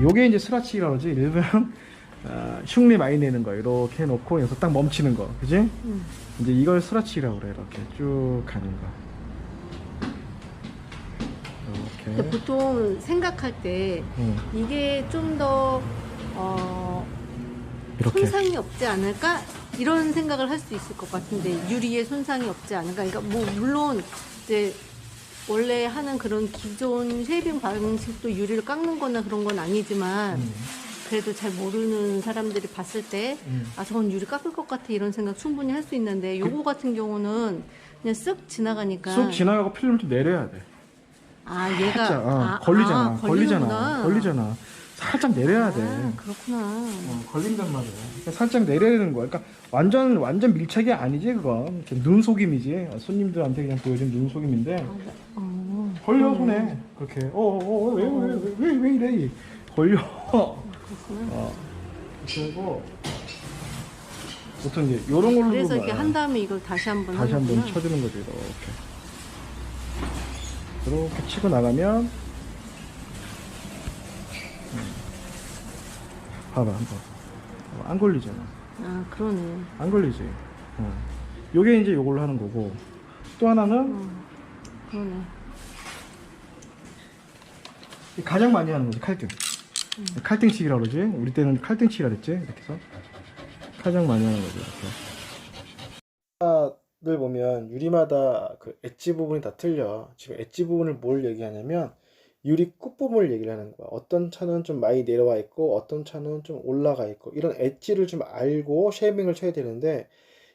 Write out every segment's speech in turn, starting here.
요게 이제 스라치라고 그러지? 일명 어, 흉내 많이 내는 거 이렇게 해놓고 여기서 딱 멈추는 거. 그지? 음. 이제 이걸 스라치라고 그래 이렇게. 쭉 가는 거. 근데 이렇게. 보통 생각할 때 응, 이게 좀더 어, 이렇게. 손상이 없지 않을까? 이런 생각을 할 수 있을 것 같은데 유리에 손상이 없지 않을까? 그러니까 뭐 물론 이제 원래 하는 그런 기존 쉐이빙 방식도 유리를 깎는 거나 그런 건 아니지만 음, 그래도 잘 모르는 사람들이 봤을 때 음. 아 저건 유리 깎을 것 같아 이런 생각 충분히 할 수 있는데 요거 같은 경우는 그냥 쓱 지나가니까 쑥 지나가고 필름을 좀 내려야 돼. 아 얘가 살짝 어, 아, 걸리잖아. 아, 걸리잖아. 걸리잖아 살짝 내려야 돼 아, 그렇구나 어, 걸린단 말이야. 그러니까 살짝 내려야 되는 거야. 그러니까 완전 완전 밀착이 아니지 그거. 눈 속임이지. 어, 손님들한테 그냥 보여준 눈 속임인데 아, 어, 걸려 손에 그렇게. 어어왜왜왜 왜왜 이래? 걸려. 그렇구나 어. 그리고 보통 이제 요런 걸로 그래서 이렇게. 한 다음에 이걸 다시 한번 다시 한번 하는구나. 쳐주는 거죠 이렇게. 이렇게 치고 나가면 음. 봐봐 한번. 어, 안 걸리잖아. 아 그러네 안 걸리지. 어. 요게 이제 요걸로 하는 거고 또 하나는 어, 그러네 이 가장 많이 하는 거지 칼등. 칼등치기라고 그러지. 우리 때는 칼등치기라 그랬지. 이렇게 해서 가장 많이 하는 거죠. 이렇게. 늘 보면 유리마다 그 엣지 부분이 다 틀려. 지금 엣지 부분을 뭘 얘기하냐면 유리 끝 부분을 얘기를 하는 거야. 어떤 차는 좀 많이 내려와 있고 어떤 차는 좀 올라가 있고 이런 엣지를 좀 알고 쉐이빙을 쳐야 되는데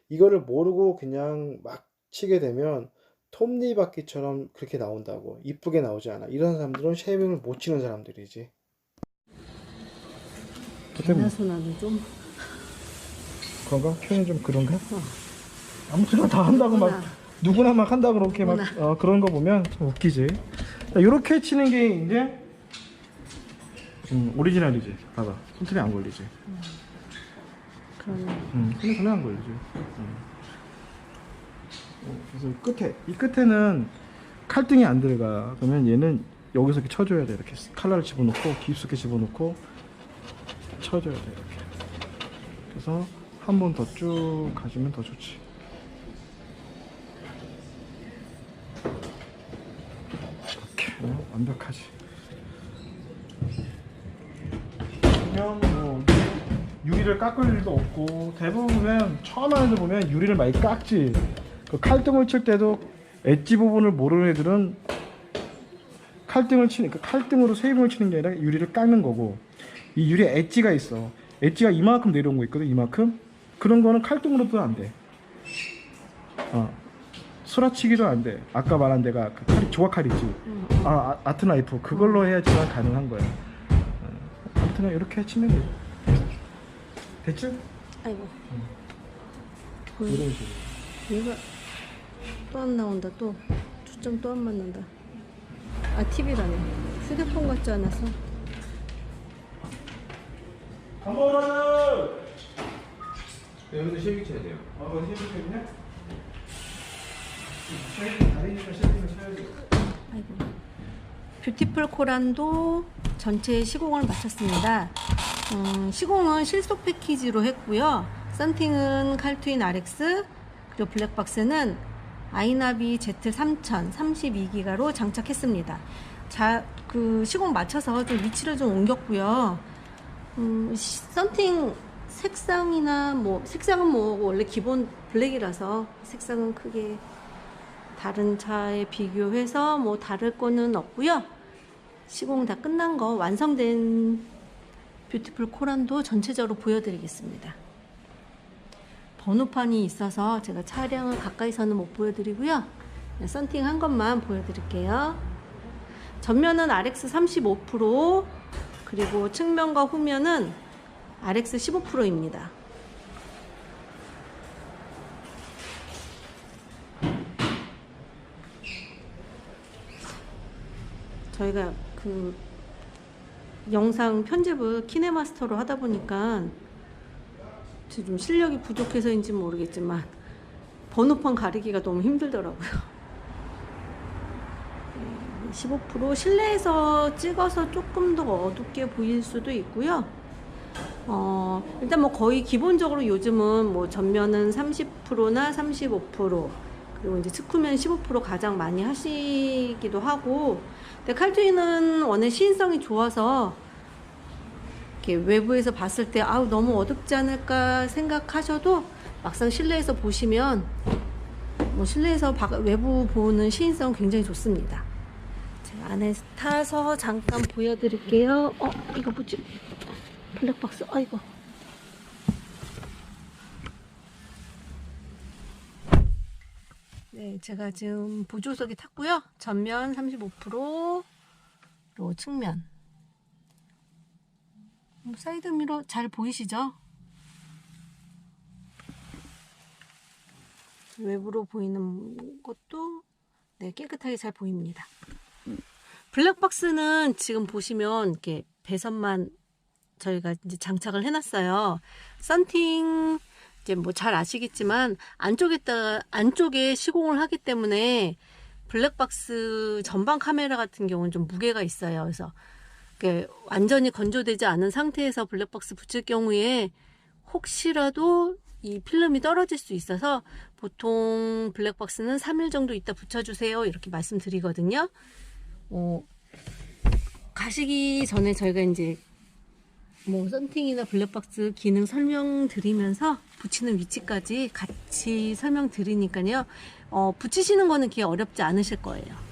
이거를 모르고 그냥 막 치게 되면 톱니바퀴처럼 그렇게 나온다고 이쁘게 나오지 않아. 이런 사람들은 쉐이빙을 못 치는 사람들이지. 개나 소나는 좀 그런가? 표현이 좀 그런가? 아무튼 다 한다고 막 누구나. 누구나 막 한다고 그렇게 막 누구나. 어, 그런 거 보면 좀 웃기지. 자, 이렇게 치는 게 이제 음, 오리지널이지. 봐봐. 손톱이 안 걸리지. 그러네 음, 손에 손에 안 걸리지. 음. 어, 그래서 끝에 이 끝에는 칼등이 안 들어가. 그러면 얘는 여기서 이렇게 쳐줘야 돼. 이렇게 칼날을 집어넣고 깊숙이 집어넣고 쳐줘야 돼. 이렇게. 그래서 한 번 더 쭉 가주면 더 좋지. 이렇게 어, 완벽하지. 그냥 뭐 유리를 깎을 일도 없고 대부분 처음 하는 애들 보면 유리를 많이 깎지. 그 칼등을 칠 때도 엣지 부분을 모르는 애들은 칼등을 치는 그 칼등으로 세이빙을 치는 게 아니라 유리를 깎는 거고 이 유리에 엣지가 있어. 엣지가 이만큼 내려온 거 있거든. 이만큼. 그런 거는 칼등으로도 안 돼. 어. 수라치기도 안 돼. 아까 말한 데가 그 칼이 조각칼 이지. 음, 아, 아 아 트 나이프 그걸로 해야지만 가능한 거야. 어. 아무튼 이렇게 치면 돼. 됐죠? 아이고 이런 식으로. 얘가 또 안 나온다 또 초점 또 안 맞는다 아 TV라네 휴대폰 같지 않아서 밥 먹으라는! 네, 여기서 실기 쳐야 돼요. 아, 거기 쉐이크 있냐? 아이고. 뷰티풀 코란도 전체 시공을 마쳤습니다. 음, 시공은 실속 패키지로 했고요. 썬팅은 칼트윈 RX 그리고 블랙박스는 아이나비 Z3000 32기가로 장착했습니다. 자, 그 시공 마쳐서 좀 위치를 좀 옮겼고요. 음, 시- 썬팅 색상이나 뭐 색상은 뭐 원래 기본 블랙이라서 색상은 크게 다른 차에 비교해서 뭐 다를 거는 없고요. 시공 다 끝난 거 완성된 뷰티풀 코란도 전체적으로 보여드리겠습니다. 번호판이 있어서 제가 차량을 가까이서는 못 보여드리고요. 네, 썬팅 한 것만 보여드릴게요. 전면은 RX 35% 그리고 측면과 후면은 RX 15%입니다. 저희가 그 영상 편집을 키네마스터로 하다 보니까 좀 실력이 부족해서인지 모르겠지만 번호판 가리기가 너무 힘들더라고요. 네, 15% 실내에서 찍어서 조금 더 어둡게 보일 수도 있고요. 어, 일단 뭐 거의 기본적으로 요즘은 뭐 전면은 30%나 35% 그리고 이제 측후면 15% 가장 많이 하시기도 하고 근데 칼트위는 워낙 시인성이 좋아서 이렇게 외부에서 봤을 때 아우 너무 어둡지 않을까 생각하셔도 막상 실내에서 보시면 뭐 실내에서 바- 외부 보는 시인성 굉장히 좋습니다. 안에 타서 잠깐 보여드릴게요. 어 이거 뭐지? 블랙박스 아이고 네 제가 지금 보조석에 탔고요 전면 35%로 측면 뭐 사이드 미러 잘 보이시죠? 외부로 보이는 것도 네, 깨끗하게 잘 보입니다. 블랙박스는 지금 보시면 이렇게 배선만 저희가 이제 장착을 해놨어요. 썬팅 이제 뭐 잘 아시겠지만 안쪽에다 안쪽에 시공을 하기 때문에 블랙박스 전방 카메라 같은 경우는 좀 무게가 있어요. 그래서 완전히 건조되지 않은 상태에서 블랙박스 붙일 경우에 혹시라도 이 필름이 떨어질 수 있어서 보통 블랙박스는 3일 정도 있다 붙여주세요. 이렇게 말씀드리거든요. 어, 가시기 전에 저희가 이제 뭐 썬팅이나 블랙박스 기능 설명드리면서 붙이는 위치까지 같이 설명드리니까요. 어, 붙이시는 거는 그게 어렵지 않으실 거예요.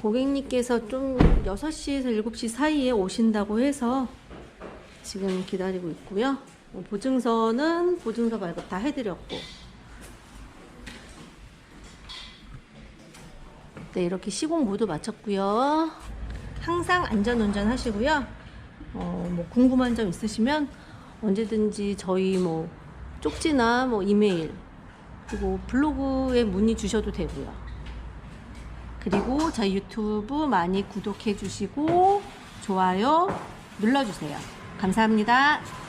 고객님께서 좀 6시에서 7시 사이에 오신다고 해서 지금 기다리고 있고요. 뭐 보증서는 보증서 발급 다 해드렸고. 네, 이렇게 시공 모두 마쳤고요. 항상 안전 운전 하시고요. 어, 뭐 궁금한 점 있으시면 언제든지 저희 뭐 쪽지나 뭐 이메일 그리고 블로그에 문의 주셔도 되고요. 그리고 저희 유튜브 많이 구독해 주시고 좋아요 눌러주세요. 감사합니다.